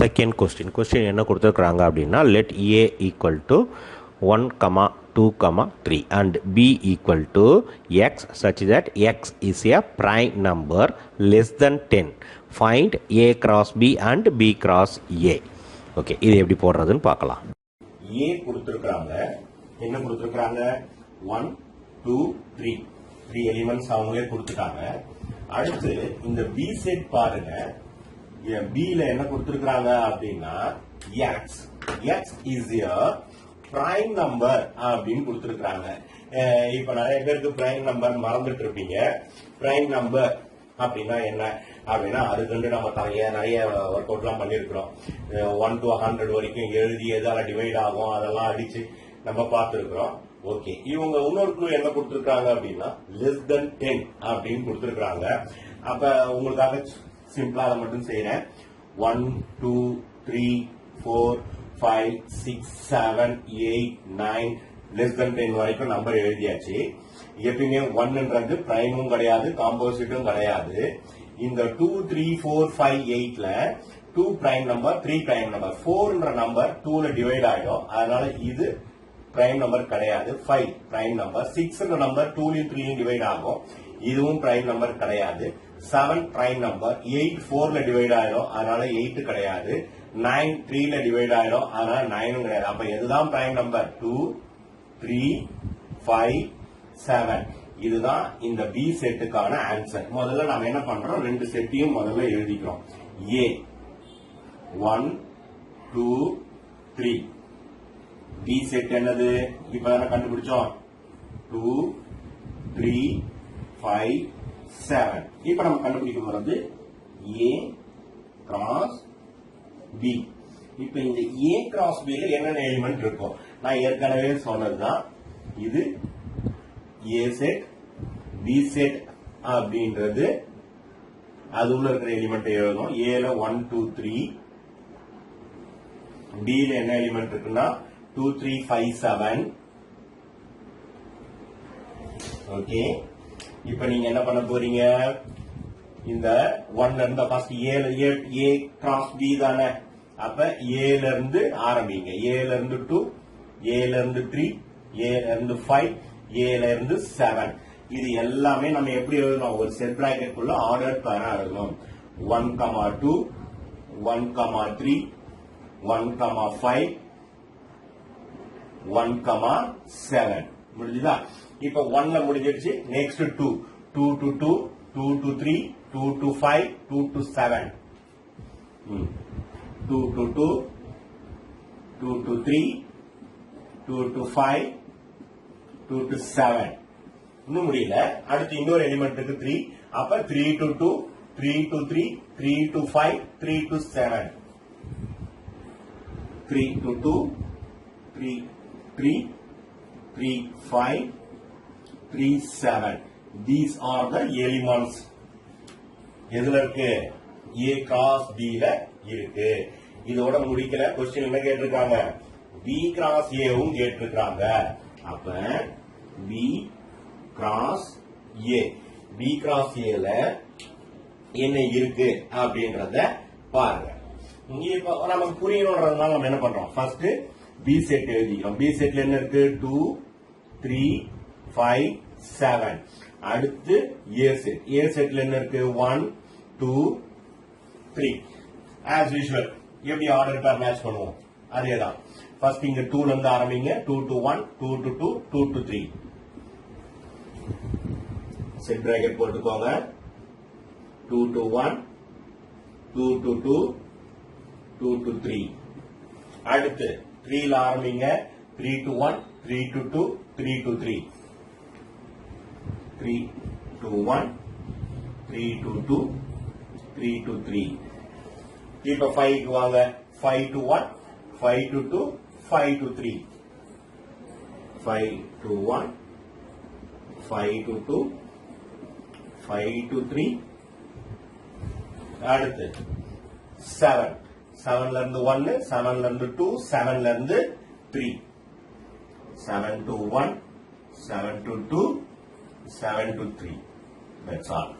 Second question question என்ன கொடுத்துருக்குறாங்க அப்படின்னா let A equal to one comma two comma three and B equal to X such that X is a prime number less than ten find A cross B and B cross A okay இது எப்படி போடுறதுன்னு பார்க்கலாம். ஏ கொடுத்துருக்குறாங்க. என்ன கொடுத்துருக்குறாங்க? One two three three elements அவங்களே கொடுத்துட்டாங்க. அடுத்து இந்த பி செட் பாருங்க. பில என்ன கொடுத்திருக்காங்க அப்படின்னா X X is prime number அப்படின்னு கொடுத்திருக்காங்க இப்ப நிறைய பேருக்கு பிரைம் நம்பர் மறந்துட்டு இருப்பீங்க பிரைம் நம்பர் அப்படின்னா என்ன? அப்படின்னா அதுக்கு நம்ம நிறைய நிறைய ஒர்க் அவுட் எல்லாம் பண்ணிருக்கிறோம் ஒன் டு ஹண்ட்ரட் வரைக்கும் எழுதி எதால டிவைட் ஆகும். அதெல்லாம் அடிச்சு நம்ம பார்த்துருக்குறோம். ஓகே இவங்க இன்னொரு குழு என்ன கொடுத்துருக்காங்க அப்படின்னா லெஸ் தென் டென் அப்படின்னு கொடுத்துருக்காங்க அப்ப உங்களுக்காக சிம்பிளா அதை மட்டும் செய்யறேன் one two three four five six seven eight nine less than ten வரைக்கும் நம்பர் எழுதியாச்சு. எப்பயுமே ஒன்னுன்றது பிரைமும் கிடையாது காம்போசிட்டும் கிடையாது. இந்த டூ த்ரீ ஃபோர் ஃபைவ் எயிட்ல two prime number three prime number ஃபோர்ன்ற number டூல டிவைட் ஆயிடும். அதனால இது பிரைம் நம்பர் கிடையாது. Five prime number six number டூலையும் த்ரீலையும் டிவைட் ஆகும். இதுவும் பிரைம் நம்பர் கிடையாது. செவன் பிரைம் நம்பர் எயிட் ஃபோர்ல டிவைட் ஆயிடும் அதனால எயிட் கிடையாது. நைன் த்ரீல டிவைட் ஆயிடும் அதனால நைனும் கிடையாது. அப்ப எதுதான் prime number two three five seven இதுதான் இந்த பி செட்டுக்கான ஆன்சர் முதல்ல நாம என்ன பண்றோம்? ரெண்டு செட்டையும் முதல்ல எழுதிக்கிறோம். A one two three B set என்னது? இப்பதானே கண்டுபிடிச்சோம். டூ த்ரீ ஃபைவ் செவன் இப்ப நம்ம கண்டுபிடிக்க போறது ஏ கிராஸ் பி இப்ப இந்த ஏ கிராஸ் பில என்னென்ன எலிமெண்ட் இருக்கும் நான் ஏற்கனவே சொன்னதுதான். இது ஏ செட் பி செட் அப்படின்றது. அது உள்ள இருக்கிற எலிமெண்ட் எழுதும் ஏல ஒன் டூ த்ரீ பில என்ன எலிமெண்ட் இருக்குன்னா two three five seven okay இப்ப நீங்க என்ன பண்ண போறீங்க? இந்த ஒன்ல இருந்து ஃபர்ஸ்ட் ஏழு ஏ ஏ கிராஸ் பி தானே? அப்ப ஏல இருந்து ஆரம்பிங்க. ஏல இருந்து டூ ஏல இருந்து த்ரீ ஏல இருந்து ஃபைவ் ஏல இருந்து செவன் இது எல்லாமே நம்ம எப்படி எழுதணும்? ஒரு செட் பிராக்கெட் குள்ள ஆர்டர் பேரா எழுதணும். One comma two one comma three one comma five one comma seven முடிஞ்சுதா? இப்ப ஒன்ல முடிஞ்சிருச்சு next two two to two two to three two to five two to seven two to two two to three two to five two to seven இன்னும் முடியல. அடுத்து இன்னொரு element இருக்கு three அப்ப three to two three to three three to five three to seven three to two three three three five three seven These are the elements. எதுல இருக்கு? ஏ cross B ல இருக்கு. இதோட முடிக்கல. கொஸ்டின் என்ன கேட்டிருக்காங்க? பி கிராஸ் ஏவும் கேட்டிருக்காங்க. அப்ப B cross A B cross ஏல என்ன இருக்கு அப்படின்றத பாருங்க. இங்க நமக்கு புரியணுன்றதுனால நம்ம என்ன பண்றோம்? ஃபர்ஸ்ட் பி செட் எழுதிக்கிறோம் பி செட்ல என்ன இருக்கு? டூ த்ரீ ஃபைவ் செவன் அடுத்து ஏ செட் ஏ செட்ல என்ன இருக்கு? One two three as usual எப்படி ஆர்டர் பேர் மேட்ச் பண்ணுவோம்? அதேதான். ஃபர்ஸ்ட் இங்க டூல இருந்து ஆரம்பிங்க. Two to one two to two two to three set bracket போட்டுக்கோங்க. Two to one two to two two to three அடுத்து த்ரீல ஆரம்பிங்க. Three to one three to two three to three three to one three to two three to three இப்ப ஃபைவ்க்கு வாங்க. Five to one five to two five to three five to one five to two five to three அடுத்து seven செவன்ல இருந்து ஒன்னு செவன்ல இருந்து two செவன்ல இருந்து three seven to one seven to two seven to three that's all